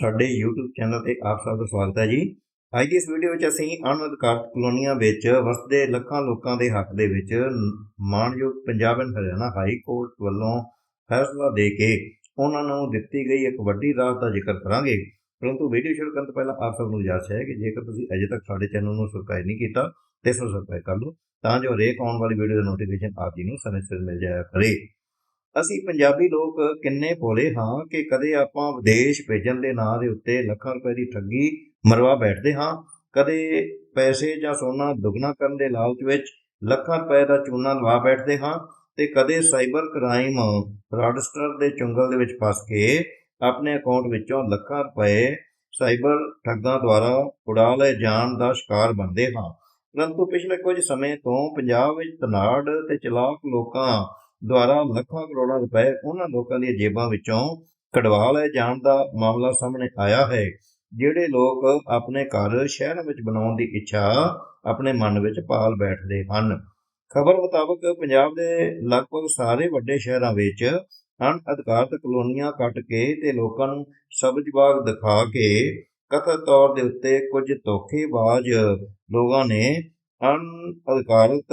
ਸਾਡੇ YouTube channel ਤੇ ਆਪ ਸਭ ਦਾ ਸਵਾਗਤ ਹੈ ਜੀ। ਅੱਜ ਦੀ ਇਸ ਵੀਡੀਓ ਵਿੱਚ ਅਸੀਂ ਅਣਅਧਿਕਾਰਤ ਕਲੋਨੀਆਂ ਵਿੱਚ ਵਸਦੇ ਲੱਖਾਂ ਲੋਕਾਂ ਦੇ ਹੱਕ ਦੇ ਵਿੱਚ ਮਾਣਯੋਗ Punjab and Haryana high court ਵੱਲੋਂ ਫੈਸਲਾ ਦੇ ਕੇ ਉਹਨਾਂ ਨੂੰ ਦਿੱਤੀ ਗਈ ਇੱਕ ਵੱਡੀ ਰਾਹਤ ਦਾ ਜ਼ਿਕਰ ਕਰਾਂਗੇ। ਪਰੰਤੂ ਵੀਡੀਓ ਸ਼ੁਰੂ ਕਰਨ ਤੋਂ ਪਹਿਲਾਂ ਆਪ ਸਭ ਨੂੰ ਗੁਜ਼ਾਰਿਸ਼ ਹੈ ਕਿ ਜੇਕਰ ਤੁਸੀਂ ਅਜੇ ਤੱਕ ਸਾਡੇ ਚੈਨਲ ਨੂੰ ਸਬਸਕ੍ਰਾਈਬ ਨਹੀਂ ਕੀਤਾ, ਤੇ ਇਸ ਸਬਸਕ੍ਰਾਈਬ ਕਰ ਲਓ, ਤਾਂ ਜੋ ਹਰੇਕ ਆਉਣ ਵਾਲੀ ਵੀਡੀਓ ਦਾ ਨੋਟੀਫਿਕੇਸ਼ਨ ਆਪ ਜੀ ਨੂੰ ਸਮੇਂ ਸਿਰ ਮਿਲ ਜਾਇਆ ਕਰੇ। ਅਸੀਂ ਪੰਜਾਬੀ ਲੋਕ ਕਿੰਨੇ ਭੋਲੇ ਹਾਂ ਕਿ ਕਦੇ ਆਪਾਂ ਵਿਦੇਸ਼ ਭੇਜਣ ਦੇ ਨਾਂ ਦੇ ਉੱਤੇ ਲੱਖਾਂ ਰੁਪਏ ਦੀ ਠੱਗੀ ਮਰਵਾ ਬੈਠਦੇ ਹਾਂ। ਕਦੇ ਪੈਸੇ ਜਾਂ ਸੋਨਾ ਦੁੱਗਣਾ ਕਰਨ ਦੇ ਲਾਲਚ ਵਿੱਚ ਲੱਖਾਂ ਰੁਪਏ ਦਾ ਚੂਨਾ ਲਵਾ ਬੈਠਦੇ ਹਾਂ ਤੇ ਕਦੇ ਸਾਈਬਰ ਕ੍ਰਾਈਮ ਫਰਾਡਸਟਰ ਦੇ ਚੁੰਗਲ ਦੇ ਵਿੱਚ ਫਸ ਕੇ ਆਪਣੇ ਅਕਾਊਂਟ ਵਿੱਚੋਂ ਲੱਖਾਂ ਰੁਪਏ ਸਾਈਬਰ ਠੱਗਾਂ ਦੁਆਰਾ ਉਡਾ ਲਏ ਜਾਣ ਦਾ ਸ਼ਿਕਾਰ ਬਣਦੇ ਹਾਂ। ਪਰੰਤੂ ਪਿਛਲੇ ਕੁਝ ਸਮੇਂ ਤੋਂ ਪੰਜਾਬ ਵਿੱਚ ਤਨਾੜ ਤੇ ਚਲਾਕ ਲੋਕਾਂ ਦੁਆਰਾ ਲੱਖਾਂ ਕਰੋੜਾਂ ਰੁਪਏ ਉਹਨਾਂ ਲੋਕਾਂ ਦੀਆਂ ਜੇਬਾਂ ਵਿੱਚੋਂ ਕਢਵਾ ਲਏ ਜਾਣ ਦਾ ਮਾਮਲਾ ਸਾਹਮਣੇ ਆਇਆ ਹੈ, ਜਿਹੜੇ ਲੋਕ ਆਪਣੇ ਘਰ ਸ਼ਹਿਰਾਂ ਵਿੱਚ ਬਣਾਉਣ ਦੀ ਇੱਛਾ ਆਪਣੇ ਮਨ ਵਿੱਚ ਪਾਲ ਬੈਠਦੇ ਹਨ। ਖਬਰ ਮੁਤਾਬਕ ਪੰਜਾਬ ਦੇ ਲਗਭਗ ਸਾਰੇ ਵੱਡੇ ਸ਼ਹਿਰਾਂ ਵਿੱਚ ਅਣਅਧਿਕਾਰਤ ਕਲੋਨੀਆਂ ਕੱਟ ਕੇ ਤੇ ਲੋਕਾਂ ਨੂੰ ਸਬਜ਼ ਬਾਗ ਦਿਖਾ ਕੇ ਕਥਿਤ ਤੌਰ ਦੇ ਉੱਤੇ ਕੁਝ ਧੋਖੇਬਾਜ਼ ਲੋਕਾਂ ਨੇ ਅਣਅਧਿਕਾਰਤ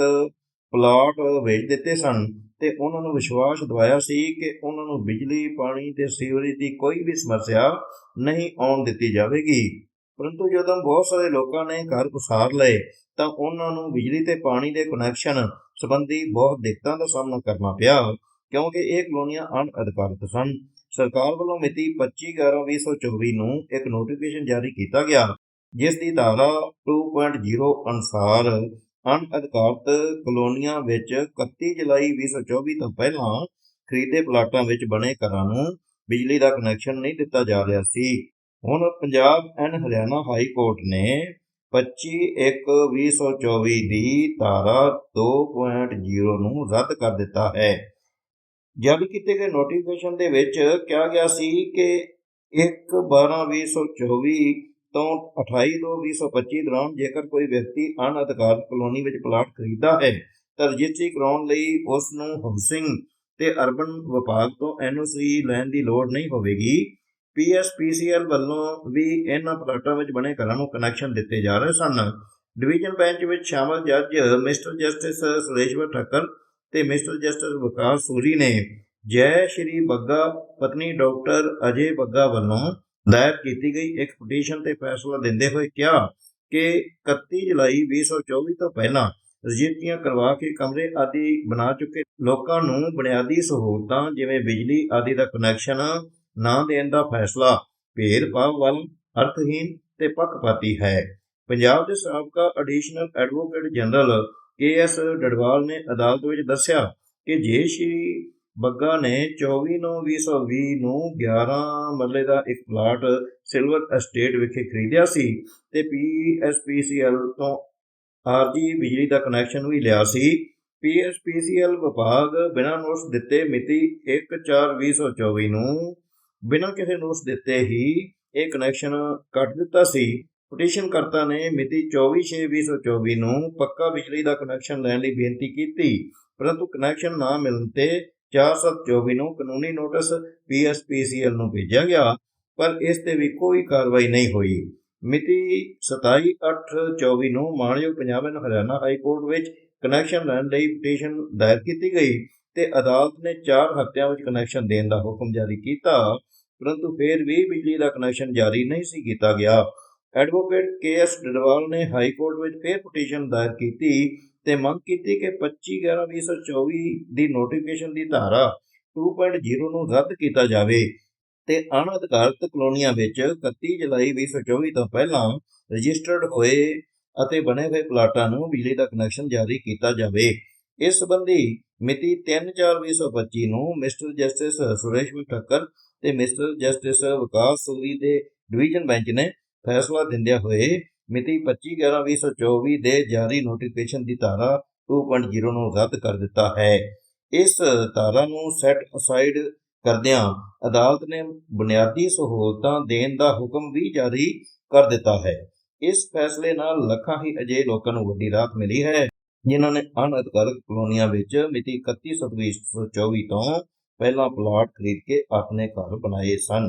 ਪਲਾਟ ਵੇਚ ਦਿੱਤੇ ਸਨ। ਤੇ ਉਹਨਾਂ ਨੂੰ ਵਿਸ਼ਵਾਸ ਦਿਵਾਇਆ ਸੀ ਕਿ ਉਹਨਾਂ ਨੂੰ ਬਿਜਲੀ, ਪਾਣੀ ਤੇ ਸੀਵਰੇਜ ਦੀ ਕੋਈ ਵੀ ਸਮੱਸਿਆ ਨਹੀਂ ਆਉਣ ਦਿੱਤੀ ਜਾਵੇਗੀ। ਪਰੰਤੂ ਜਦੋਂ ਬਹੁਤ ਸਾਰੇ ਲੋਕਾਂ ਨੇ ਘਰ ਉਸਾਰ ਲਏ, ਤਾਂ ਉਹਨਾਂ ਨੂੰ ਬਿਜਲੀ ਤੇ ਪਾਣੀ ਦੇ ਕਨੈਕਸ਼ਨ ਸੰਬੰਧੀ ਬਹੁਤ ਦਿੱਕਤਾਂ ਦਾ ਸਾਹਮਣਾ ਕਰਨਾ ਪਿਆ, ਕਿਉਂਕਿ ਇਹ ਕਲੋਨੀਆਂ ਅਣਅਧਿਕਾਰਤ ਸਨ। ਸਰਕਾਰ ਵੱਲੋਂ ਮਿਤੀ 25/11/2024 ਨੂੰ ਇੱਕ ਨੋਟੀਫਿਕੇਸ਼ਨ ਜਾਰੀ ਕੀਤਾ ਗਿਆ, ਜਿਸ ਦੀ ਧਾਰਾ 2.0 ਅਨੁਸਾਰ ਅਣਅਧਿਕਾਰਤ ਕਲੋਨੀਆਂ ਵਿੱਚ 31 ਜੁਲਾਈ 2024 ਤੋਂ ਪਹਿਲਾਂ ਖਰੀਦੇ ਪਲਾਟਾਂ ਵਿੱਚ ਬਣੇ ਘਰਾਂ ਨੂੰ ਬਿਜਲੀ ਦਾ ਕਨੈਕਸ਼ਨ ਨਹੀਂ ਦਿੱਤਾ ਜਾ ਰਿਹਾ ਸੀ। ਹੁਣ Punjab and Haryana high court ਨੇ 25/1/2024 ਦੀ ਧਾਰਾ 2.0 ਨੂੰ ਰੱਦ ਕਰ ਦਿੱਤਾ ਹੈ। ਜਾਰੀ ਕੀਤੇ ਗਏ ਨੋਟੀਫਿਕੇਸ਼ਨ ਦੇ ਵਿੱਚ ਕਿਹਾ ਗਿਆ ਸੀ ਕਿ 1/12/2024 ਤੋਂ 28/2/2025 ਦੌਰਾਨ ਜੇਕਰ ਕੋਈ ਵਿਅਕਤੀ ਅਣਅਧਿਕਾਰਤ ਕਲੋਨੀ ਵਿੱਚ ਪਲਾਟ ਖਰੀਦਦਾ ਹੈ, ਤਾਂ ਰਜਿਸਟਰੀ ਕਰਾਉਣ ਲਈ ਉਸ ਨੂੰ ਹਾਊਸਿੰਗ ਤੇ ਅਰਬਨ ਵਿਭਾਗ ਤੋਂ ਐਨਓਸੀ ਲੈਣ ਦੀ ਲੋੜ ਨਹੀਂ ਹੋਵੇਗੀ। ਪੀਐਸਪੀਸੀਐਲ ਵੱਲੋਂ ਵੀ ਇਹਨਾਂ ਪਲਾਟਾਂ ਵਿੱਚ ਬਣੇ ਘਰਾਂ ਨੂੰ ਕਨੈਕਸ਼ਨ ਦਿੱਤੇ ਜਾ ਰਹੇ ਸਨ। ਡਿਵੀਜ਼ਨ ਬੈਂਚ ਵਿੱਚ ਸ਼ਾਮਲ ਜੱਜ ਮਿਸਟਰ ਜਸਟਿਸ ਸੁਰੇਸ਼ਵਰ ਠੱਕਰ ਤੇ ਮਿਸਟਰ ਜਸਟਿਸ ਵਿਕਾਸ ਸੂਰੀ ਨੇ ਜੈ ਸ਼੍ਰੀ ਬੱਗਾ, ਪਤਨੀ ਡਾਕਟਰ ਅਜੇ ਬੱਗਾ ਵੱਲੋਂ ਦਾਇਰ ਕੀਤੀ ਗਈ। ਇੱਕ ਪਟੀਸ਼ਨ ਤੇ ਫੈਸਲਾ ਦਿੰਦੇ ਹੋਏ ਕਿਹਾ ਕਿ 31 ਜੁਲਾਈ 2024 ਤੋਂ ਪਹਿਲਾਂ ਰਜਿਸਟਰੀਆਂ ਕਰਵਾ ਕੇ ਕਮਰੇ ਆਦਿ ਬਣਾ ਚੁੱਕੇ। ਲੋਕਾਂ ਨੂੰ ਬੁਨਿਆਦੀ ਸਹੂਲਤਾਂ ਜਿਵੇਂ ਬਿਜਲੀ ਆਦਿ ਦਾ ਕਨੈਕਸ਼ਨ ਨਾ ਦੇਣ ਦਾ ਫੈਸਲਾ ਭੇਦਭਾਵ ਵੱਲ ਅਰਥਹੀਨ ਤੇ ਪੱਖਪਾਤੀ ਹੈ। ਪੰਜਾਬ ਦੇ ਸਾਬਕਾ additional advocate general K S Dadwal ਨੇ ਅਦਾਲਤ ਵਿੱਚ ਦੱਸਿਆ ਕਿ ਜੇ ਸ਼੍ਰੀ ਬੱਗਾ ਨੇ 24 ਨੂੰ 2020 ਨੂੰ 11 ਮਰਲੇ ਦਾ ਇੱਕ ਪਲਾਟ ਸਿਲਵਰ ਐਸਟੇਟ ਵਿਖੇ ਖਰੀਦਿਆ ਸੀ ਤੇ ਪੀਐਸਪੀਸੀਐਲ ਤੋਂ ਆਰਜੀ ਬਿਜਲੀ ਦਾ ਕਨੈਕਸ਼ਨ ਵੀ ਲਿਆ ਸੀ। ਪੀਐਸਪੀਸੀਐਲ ਵਿਭਾਗ ਬਿਨਾਂ ਨੋਟਿਸ ਦਿੱਤੇ ਮਿਤੀ 1/4/2024 ਨੂੰ ਬਿਨਾਂ ਕਿਸੇ ਨੋਟਿਸ ਦਿੱਤੇ ਹੀ ਇਹ ਕਨੈਕਸ਼ਨ ਕੱਟ ਦਿੱਤਾ ਸੀ। ਪਟੀਸ਼ਨ ਕਰਤਾ ਨੇ ਮਿਤੀ 24/6/2024 ਨੂੰ ਪੱਕਾ ਬਿਜਲੀ ਦਾ ਕਨੈਕਸ਼ਨ ਲੈਣ ਲਈ ਬੇਨਤੀ ਕੀਤੀ, ਪਰੰਤੂ ਕਨੈਕਸ਼ਨ ਨਾ ਮਿਲਣ ਤੇ 4/7/24 ਨੂੰ ਕਾਨੂੰਨੀ ਨੋਟਿਸ ਪੀਐਸਪੀਸੀਐਲ ਨੂੰ ਭੇਜਿਆ ਗਿਆ, ਪਰ ਇਸ ਤੇ ਵੀ ਕੋਈ ਕਾਰਵਾਈ ਨਹੀਂ ਹੋਈ। ਮਿਤੀ 27/8/24 ਨੂੰ ਮਾਣਯੋਗ Punjab and Haryana high court ਵਿੱਚ ਕਨੈਕਸ਼ਨ ਲੈਣ ਲਈ ਪਟੀਸ਼ਨ ਦਾਇਰ ਕੀਤੀ ਗਈ ਤੇ ਅਦਾਲਤ ਨੇ 4 ਹਫ਼ਤਿਆਂ ਵਿੱਚ ਕਨੈਕਸ਼ਨ ਦੇਣ ਦਾ ਹੁਕਮ ਜਾਰੀ ਕੀਤਾ, ਪਰੰਤੂ ਫਿਰ ਵੀ ਬਿਜਲੀ ਦਾ ਕਨੈਕਸ਼ਨ ਜਾਰੀ ਨਹੀਂ ਸੀ ਕੀਤਾ ਗਿਆ। ਐਡਵੋਕੇਟ ਕੇ ਐਸ ਡਡਵਾਲ ਨੇ ਹਾਈ ਕੋਰਟ ਵਿੱਚ ਫਿਰ ਪਟੀਸ਼ਨ ਦਾਇਰ ਕੀਤੀ ਤੇ ਮੰਗ ਕੀਤੀ ਕਿ 25/11/2024 ਦੀ ਨੋਟੀਫਿਕੇਸ਼ਨ ਦੀ ਧਾਰਾ 2.0 ਨੂੰ ਰੱਦ ਕੀਤਾ ਜਾਵੇ ਤੇ ਅਣਅਧਿਕਾਰਤ ਕਲੋਨੀਆਂ ਵਿੱਚ 31 ਜੁਲਾਈ 2024 ਤੋਂ ਪਹਿਲਾਂ ਰਜਿਸਟਰਡ ਹੋਏ ਅਤੇ ਬਣੇ ਹੋਏ ਪਲਾਟਾਂ ਨੂੰ ਬਿਜਲੀ ਦਾ ਕਨੈਕਸ਼ਨ ਜਾਰੀ ਕੀਤਾ ਜਾਵੇ। ਇਸ ਸੰਬੰਧੀ ਮਿਤੀ 3/4/2025 ਨੂੰ ਮਿਸਟਰ ਜਸਟਿਸ ਸੁਰੇਸ਼ ਠੱਕਰ ਤੇ ਮਿਸਟਰ ਜਸਟਿਸ ਵਿਕਾਸ ਸੂਰੀ ਦੇ ਡਿਵੀਜ਼ਨ ਬੈਂਚ ਨੇ ਫੈਸਲਾ ਦਿੰਦਿਆਂ ਹੋਏ ਮਿਤੀ 25/11/2024 ਦੇ ਜਾਰੀ ਨੋਟੀਫਿਕੇਸ਼ਨ ਦੀ ਧਾਰਾ 2.0 ਨੂੰ ਰੱਦ ਕਰ ਦਿੱਤਾ ਹੈ। ਇਸ ਧਾਰਾ ਨੂੰ ਸੈਟ ਅਸਾਈਡ ਕਰਦਿਆਂ ਅਦਾਲਤ ਨੇ ਬੁਨਿਆਦੀ ਸਹੂਲਤਾਂ ਦੇਣ ਦਾ ਹੁਕਮ ਵੀ ਜਾਰੀ ਕਰ ਦਿੱਤਾ ਹੈ। ਇਸ ਫੈਸਲੇ ਨਾਲ ਲੱਖਾਂ ਹੀ ਅਜਿਹੇ ਲੋਕਾਂ ਨੂੰ ਵੱਡੀ ਰਾਹਤ ਮਿਲੀ ਹੈ, ਜਿਨ੍ਹਾਂ ਨੇ ਅਣਅਧਿਕਾਰਤ ਕਲੋਨੀਆਂ ਵਿੱਚ ਮਿਤੀ 31/7/2024 ਤੋਂ ਪਹਿਲਾਂ ਪਲਾਟ ਖਰੀਦ ਕੇ ਆਪਣੇ ਘਰ ਬਣਾਏ ਸਨ।